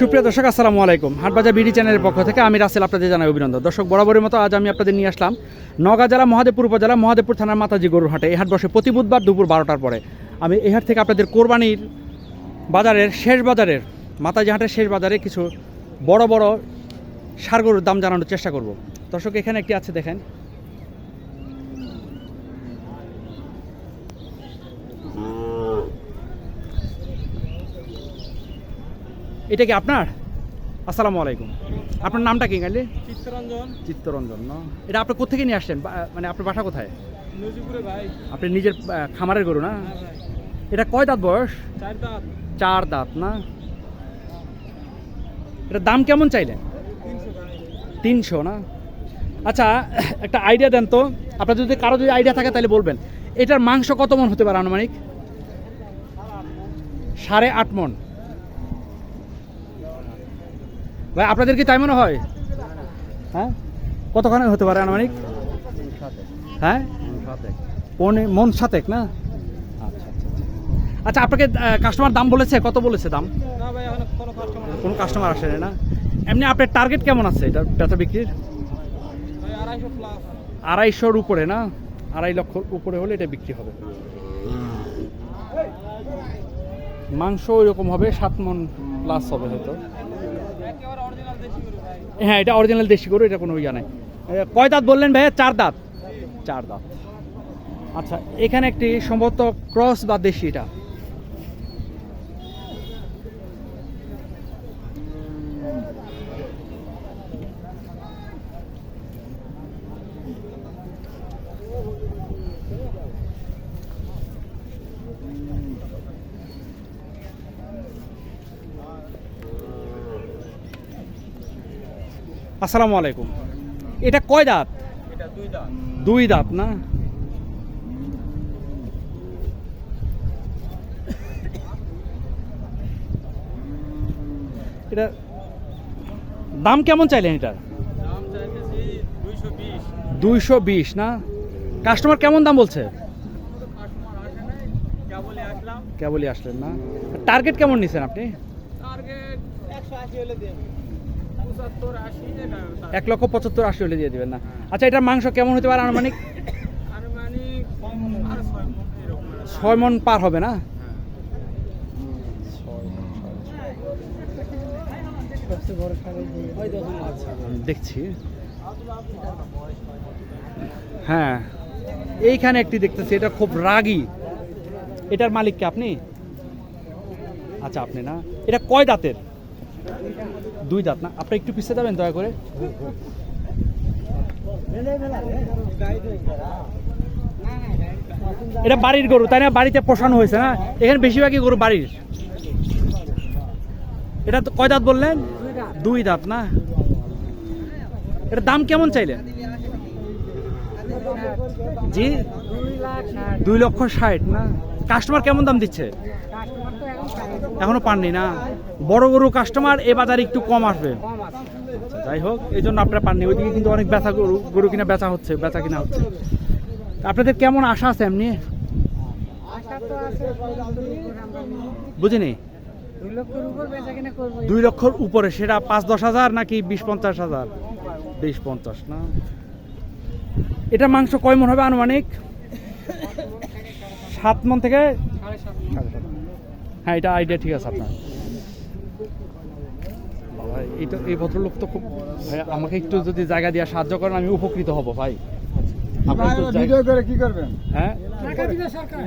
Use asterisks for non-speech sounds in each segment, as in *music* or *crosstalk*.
সুপ্রিয় দর্শক, আসসালামু আলাইকুম। হাটবাজার বিডি চ্যানেলের পক্ষ থেকে আমি রাসেল আপনাদের জানাই অভিনন্দন। দর্শক, বরাবরের মতো আজ আমি আপনাদের নিয়ে আসলাম নগা জেলা, মহাদেবপুর উপজেলা, মহাদেবপুর থানার মাতাজি গরুর হাটে। এই হাট বসে প্রতি বুধবার দুপুর বারোটার পরে। আমি এই হাট থেকে আপনাদের কোরবানির বাজারের শেষ বাজারের, মাতাজি হাটের শেষ বাজারে কিছু বড় বড় সার গরুর দাম জানানোর চেষ্টা করব। দর্শক, এখানে একটি আছে, দেখেন। এটা কি আপনার? আসসালামু আলাইকুম। আপনার নামটা কি কাইলে চিত্তরঞ্জন। চিত্তরঞ্জন না? এটা আপনি কোথেকে নিয়ে আসছেন? মানে আপনার বাসা কোথায়? ভাই। আপনি নিজের খামারের গরু না? হ্যাঁ এটা কয় দাঁত বয়স? চার দাঁত। চার দাঁত না? এটা দাম কেমন চাইলেন? তিনশো না? আচ্ছা একটা আইডিয়া দেন তো। আপনার যদি কারও যদি আইডিয়া থাকে তাহলে বলবেন। এটার মাংস কত মন হতে পারে আনুমানিক? সাড়ে আট মন। ভাই, আপনাদের কি তাই মনে হয়? হ্যাঁ? কতখানি হতে পারে আনুমানিক? হ্যাঁ? পনে মন সাতেক না? আচ্ছা আচ্ছা আপনাকে কাস্টমার দাম বলেছে, কত বলেছে দাম? কোনো কাস্টমার আসে না? এমনি আপনার টার্গেট কেমন আছে এটা, বেচা বিক্রির? আড়াইশোর উপরে না? আড়াই লক্ষ উপরে হলে এটা বিক্রি হবে। মাংস ওইরকম হবে, সাত মন প্লাস হবে হয়তো একেবারে অরিজিনাল দেশি গরু ভাই হ্যাঁ এটা অরিজিনাল দেশি গরু এটা কোনো ইয়া নাই। কয় দাঁত বললেন ভাইয়া? চার দাঁত। চার দাঁত। আচ্ছা এখানে একটি সম্ভবত ক্রস বা দেশি এটা? আসসালামু আলাইকুম। এটা কয় দাঁত? দুই দাঁত। না? এটা দাম কেমন চাইলেন এটার? দুইশো বিশ। না? কাস্টমার কেমন দাম বলছে? কেবলই আসলেন না। টার্গেট কেমন নিছেন আপনি? টার্গেট একশো আশি হলে এক লক্ষ পঁচাত্তর আশি হলে দিয়ে দিবেন না। আচ্ছা এটার মাংস কেমন হতে পারে আনুমানিক? ছয় মন পার হবে না? দেখছি। হ্যাঁ এইখানে একটি দেখতেছি এটা খুব রাগী। এটার মালিক কে আপনি? আচ্ছা আপনি না। এটা কয় দাঁতের? দুই দাঁত না? আপনি একটু পিছিয়ে যাবেন, দয়া করে? এটা বাড়ির গরু, তাই না? বাড়িতে পোষানো হয়েছে না? এখানে বেশিরভাগই গরু বাড়ির। এটা তো কয় দাঁত বললেন? দুই দাঁত না? এটা দাম কেমন চাইলেন জি? দুই লক্ষ ষাট, না? কাস্টমার কেমন দাম দিচ্ছে? এখনও পাননি না? বড় গরু কাস্টমার এ বাজারে একটু কম আসবে। আচ্ছা, যাই হোক এই জন্য আপনারা পাননি। ওইদিকে কিন্তু অনেক বেচা গরু গরু কিনা বেচা হচ্ছে বেচা কিনা হচ্ছে। আপনাদের কেমন আশা আছে এমনি? বুঝিনি? দুই লক্ষর উপরে সেটা পাঁচ দশ হাজার নাকি বিশ পঞ্চাশ হাজার? বিশ পঞ্চাশ না? এটা মাংস কয় মন হবে আনুমানিক? সাত মন থেকে। হ্যাঁ এটা আইডিয়া ঠিক আছে আপনার। এইটা এই ভদ্রলোক তো খুব ভাই আমাকে একটু যদি জায়গা দিয়ে সাহায্য করেন আমি উপকৃত হব ভাই। আপনি একটু জায়গা- ভিডিও করে কি করবেন? হ্যাঁ? টাকা দিবে সরকার।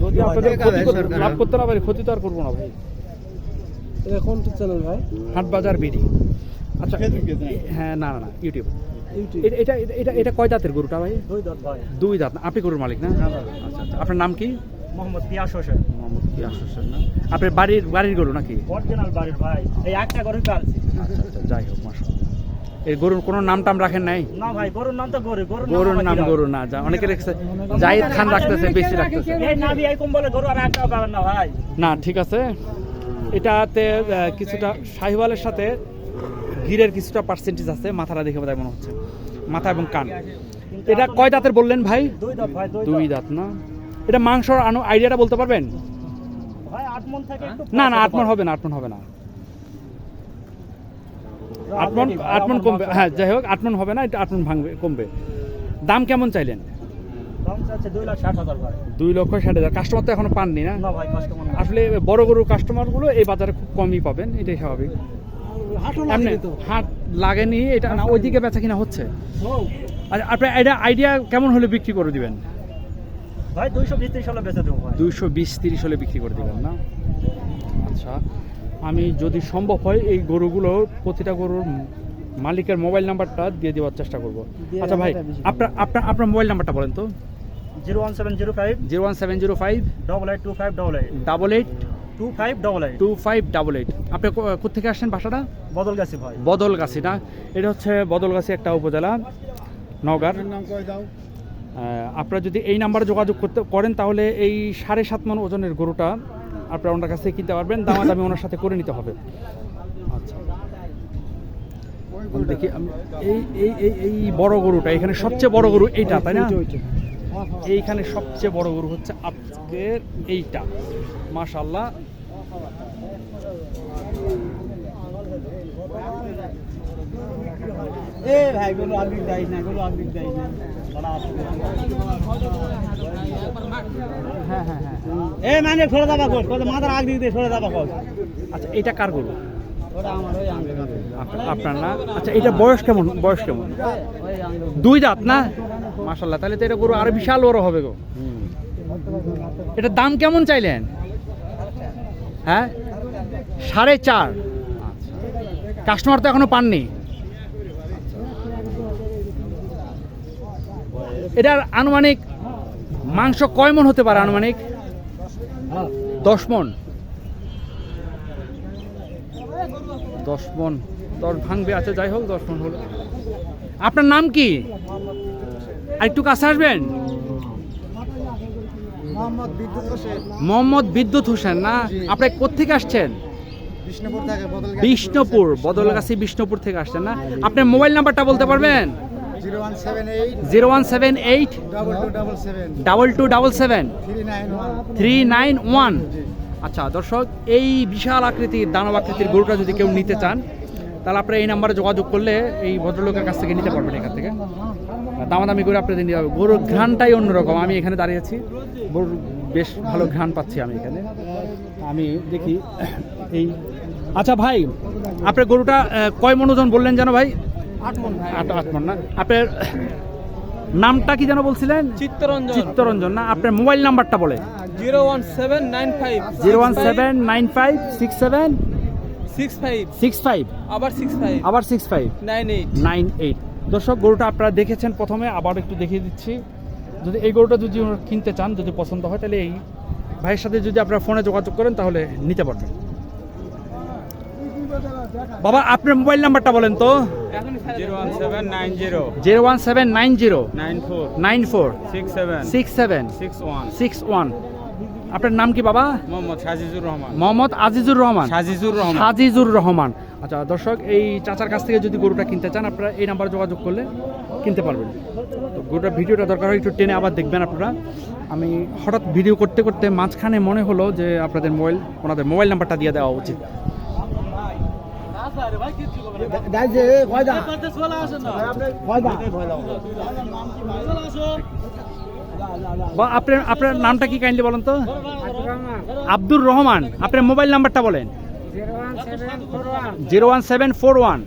যদি আপনাদের ক্ষতি না পারি ক্ষতি তো আর করব না ভাই। এটা কোন চ্যানেল ভাই? হাট বাজার বিডি। আচ্ছা হ্যাঁ না না না ইউটিউব এটা এটা কয় দাঁতের গরুটা ভাই? দুই দাঁত ভাই। দুই দাঁত আপনি গরুর মালিক না? আচ্ছা আচ্ছা আপনার নাম কি? মোহাম্মদ পিয়াস হোসেন। মোহাম্মদ ইয়াস হোসেন না? আপনার বাড়ির বাড়ির গরু নাকি? অরিজিনাল বাড়ির ভাই। এই একটা গরু পালছি আচ্ছা আচ্ছা যাই হোক মাসা এই গরুর কোনো নাম টাম রাখেন নাই? না ভাই গরুর নাম তো গরু গরুর গরুর নাম গরু না যা অনেকে রেখেছে জাহিদ খান রাখতেছে বেশি রাখতেছে এই নাভি গরু আর একটাও পাবেন না ভাই। না ঠিক আছে। এটাতে কিছুটা শাহিওয়ালের সাথে গিরের কিছুটা পার্সেন্টেজ আছে মাথাটা দেখে বোধহয় মনে হচ্ছে। মাথা এবং কান। এটা কয় দাঁতের বললেন ভাই? দুই দাঁত ভাই দুই দুই দাঁত। দাঁত না? এটা মাংসর আনু আইডিয়াটা বলতে পারবেন? আট মন না না আটমন হবে না আটমন হবে না। আট মন আট মন কমবে। হ্যাঁ যাই হোক আট মন হবে না এটা আট মন ভাঙবে কমবে। দাম কেমন চাইলেন? দুই লক্ষ ষাট হাজার। কাস্টমার তো এখনও পাননি না? না ভাই কাস্টমার আসলে বড় গরুর কাস্টমারগুলো এই বাজারে খুব কমই পাবেন এটাই স্বাভাবিক। এমনি হাট লাগেনি এটা না ওইদিকে বেচা কিনা হচ্ছে। আচ্ছা আপনার এটা আইডিয়া কেমন হলে বিক্রি করে দিবেন? ভাই দুইশো বিশ ত্রিশ হলে বেঁচে দেবো দুইশো বিশ তিরিশ হলে বিক্রি করে দিবেন না? আচ্ছা আমি যদি সম্ভব হয় এই গরুগুলো প্রতিটা গরুর মালিকের মোবাইল নাম্বারটা দিয়ে দেওয়ার চেষ্টা করব। আচ্ছা ভাই আপনার আপনার আপনার মোবাইল নাম্বারটা বলেন তো। Zero one seven zero five zero one seven zero five double eight two five double eight. Double eight two five double eight two five double eight আপনি কো- কোত্থেকে আসছেন বাসাটা বদল ভাই। বদলগাছি না? এটা হচ্ছে বদলগাছি একটা উপজেলা নওগাঁর। আপনারা যদি এই নাম্বারে যোগাযোগ করতে করেন তাহলে এই সাড়ে সাত মন ওজনের গরুটা আপনারা ওনার কাছ থেকে কিনতে পারবেন। দামাদামি ওনার সাথে করে নিতে হবে। আচ্ছা। দেখি এই এই এই এই বড় গরুটা এখানে সবচেয়ে বড় গরু এইটা তাই না? এইখানে সবচেয়ে বড় গরু হচ্ছে আজকের এইটা। মাশাল্লাহ এ ভাই গুলো আগে যাই না গুলো আগে যাই না। হ্যাঁ হ্যাঁ হ্যাঁ। এ মানে কত মাথার আগ দিকে কোস আচ্ছা এটা কার গরু? আপনার- না? আচ্ছা এটা বয়স কেমন? বয়স কেমন? দুই দাঁত না? মাশাল্লাহ তাহলে তো এটা গরু আরও বিশাল বড় হবে গো। এটার দাম কেমন চাইলেন? হ্যাঁ? সাড়ে চার। কাস্টমার তো এখনও পাননি। এটার আনুমানিক মাংস কয় মন হতে পারে আনুমানিক? দশ মন। দশ মন। দশ ভাঙবে আচ্ছা যাই হোক, দশ মন হলো। আপনার নাম কি? আর একটু কাছে আসবেন? মোহাম্মদ বিদ্যুৎ হোসেন। না? আপনি কোথেকে আসছেন? বিষ্ণুপুর বদলগাছি। বিষ্ণুপুর থেকে আসছেন না? আপনার মোবাইল নাম্বারটা বলতে পারবেন? Zero one seven eight double two double seven. Three nine one. আচ্ছা দর্শক এই বিশাল আকৃতির দানব আকৃতির গরুটা যদি কেউ নিতে চান তাহলে আপনারা এই নাম্বারে যোগাযোগ করলে এই ভদ্রলোকের কাছ থেকে নিতে পারবেন এখান থেকে। দামাদামি করে আপনাদের নিতে হবে গরুর ঘ্রাণটাই অন্যরকম। আমি এখানে দাঁড়িয়ে আছি। গরুর বেশ ভালো ঘ্রাণ পাচ্ছি আমি এখানে। আমি দেখি *coughs* এই আচ্ছা ভাই আপনার গরুটা কয় মন ওজন বললেন যেন ভাই? আট ভাই। আট আট মন না? আপনার *coughs* নামটা কি যেন বলছিলেন? চিত্তরঞ্জন। চিত্তরঞ্জন না? আপনার মোবাইল নাম্বারটা বলে। Zero one seven nine five zero one seven nine five six seven six five six five. আবার সিক্স ফাইভ। আবার six five. Nine eight. Nine eight. দর্শক গরুটা আপনারা দেখেছেন প্রথমে আবার একটু দেখিয়ে দিচ্ছি। যদি এই গরুটা যদি কিনতে চান যদি পছন্দ হয় তাহলে এই ভাইয়ের সাথে যদি আপনারা ফোনে যোগাযোগ করেন তাহলে নিতে পারবেন। বাবা আপনার মোবাইল নাম্বারটা বলেন তো। Zero one seven nine zero. Nine four. Six seven. Six one. Six one. আপনার নাম কি বাবা? মোহাম্মদ সাজিজুর রহমান। মোহাম্মদ আজিজুর রহমান। সাজিজুর রহমান। সাজিজুর রহমান। আচ্ছা দর্শক এই চাচার কাছ থেকে যদি গরুটা কিনতে চান আপনারা এই নাম্বারে যোগাযোগ করলে কিনতে পারবেন। তো গরুটার ভিডিওটা দরকার হয় একটু টেনে আবার দেখবেন আপনারা। আমি হঠাৎ ভিডিও করতে করতে মাঝখানে মনে হলো যে আপনাদের মোবাইল ওনাদের মোবাইল নাম্বারটা দিয়ে দেওয়া উচিত। বা আপনার আপনার নামটা কি কাইন্ডলি বলেন তো? আব্দুর রহমান আপনার মোবাইল নাম্বারটা বলেন। Zero one seven four one.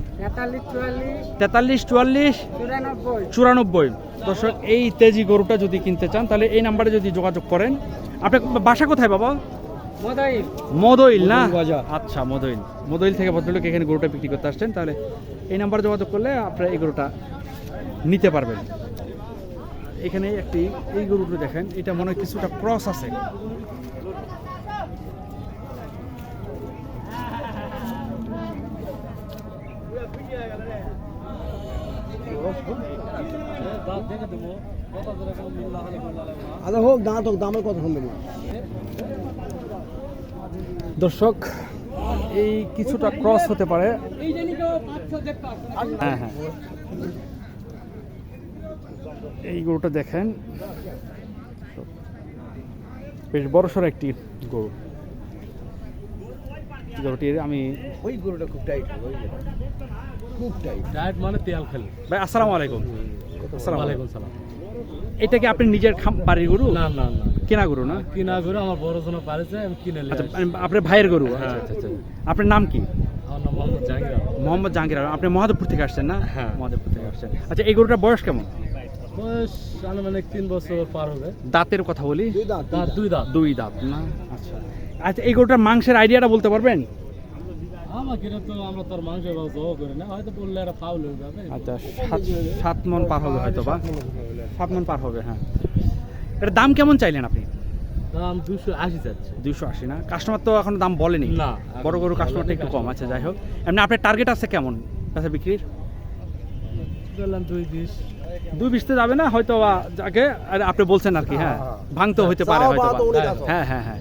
তেতাল্লিশ চুয়াল্লিশ চুরানব্বই। দর্শক এই তেজি গরুটা যদি কিনতে চান তাহলে এই নাম্বারে যদি যোগাযোগ করেন আপনার বাসা কোথায় বাবা? মোদাইল। না। আচ্ছা মদইল। মদইল থেকে ভদ্রলোক এখানে গরুটা বিক্রি করতে আসছেন তাহলে এই নাম্বারে যোগাযোগ করলে আপনারা এই গরুটা নিতে পারবেন। এখানে একটি এই গরুটা দেখেন এটা মনে হয় কিছুটা ক্রস আছে। আচ্ছা হোক দাঁত হোক দামের কথা শুনবেন দর্শক এই কিছুটা ক্রস হতে পারে। হ্যাঁ হ্যাঁ। এই গরুটা দেখেন। বেশ বড়সড় একটি গরু। গরুটির আমি ওই গরুটা খুব টাইট খুব টাইট মানে তেল খেলে। ভাই আসসালামু আলাইকুম। আসসালামু আলাইকুম। সালাম। এটা কি আপনি নিজের বাড়ির গরু? না না না। কেনা গরু না? কিনা করে আমার বড় জন্য পারেছে আমি কিনে আচ্ছা আপনার ভাইয়ের গরু? হ্যাঁ। আচ্ছা আচ্ছা। আপনার নাম কি? মোহাম্মদ জাহাঙ্গীর আলম। মোহাম্মদ জাহাঙ্গীর আলম। আপনি মহাদেবপুর থেকে আসছেন না? হ্যাঁ। মহাদেবপুর থেকে আসছেন। আচ্ছা এই গরুটার বয়স কেমন? বয়স আনুমানিক তিন বছর পার হবে। দাঁতের কথা বলি? দুই দাঁত দুই দাঁত। দুই দাঁত না? আচ্ছা। আচ্ছা এই গরুটার মাংসের আইডিয়াটা বলতে পারবেন? আমাকে তো আমরা তোর মাংস জব করি না হয়তো বললে একটা ফাউল হয়ে যাবে। আচ্ছা সাত সাত মন পার হবে হয়তো বা? সাত মন পার হবে হ্যাঁ। এটার দাম কেমন চাইলেন আপনি? দাম দুশো আশি যাচ্ছে দুইশো আশি না? কাস্টমার তো এখন দাম বলেনি। না। বড় গরু কাস্টমারটা একটু কম আছে যাই হোক। এমনি আপনার টার্গেট আছে কেমন? আচ্ছা বিক্রির? বললাম দুই বিশ। দুই বিশতে যাবে না হয়তো যাকে আপনি বলছেন আর কি হ্যাঁ। ভাঙতে হইতে পারে হয়তো কাছে। হ্যাঁ হ্যাঁ হ্যাঁ।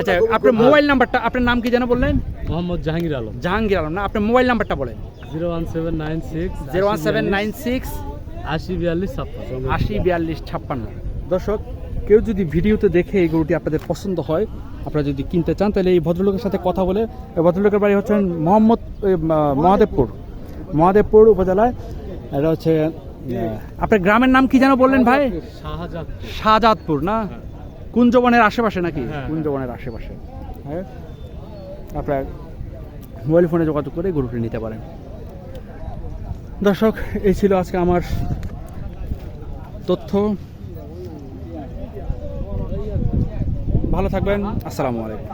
আচ্ছা আপনার মোবাইল নাম্বারটা আপনার নাম কি যেন বললেন? মোহাম্মদ জাহাঙ্গীর আলম। জাহাঙ্গীর আলম না আপনার মোবাইল নাম্বারটা বলেন। Zero one seven nine six zero one seven nine six আশি বিয়াল্লিশ ছাপ্পান্ন। আশি বিয়াল্লিশ ছাপ্পান্ন দর্শক কেউ যদি ভিডিওতে দেখে এই গরুটি আপনাদের পছন্দ হয় আপনারা যদি কিনতে চান তাহলে এই ভদ্রলোকের সাথে কথা বলে এই ভদ্রলোকের বাড়ি হচ্ছেন মোহাম্মদ মহাদেবপুর। মহাদেবপুর উপজেলায় এটা হচ্ছে আপনার গ্রামের নাম কি যেন বললেন ভাই? শাহজাদ শাহজাদপুর না? কুঞ্জবনের আশেপাশে নাকি? হ্যাঁ। কুঞ্জবনের আশেপাশে। হ্যাঁ। আপনার মোবাইল ফোনে যোগাযোগ করে গ্রুপটি নিতে পারেন। দর্শক এই ছিল আজকে আমার তথ্য। ভালো থাকবেন। আসসালামু আলাইকুম।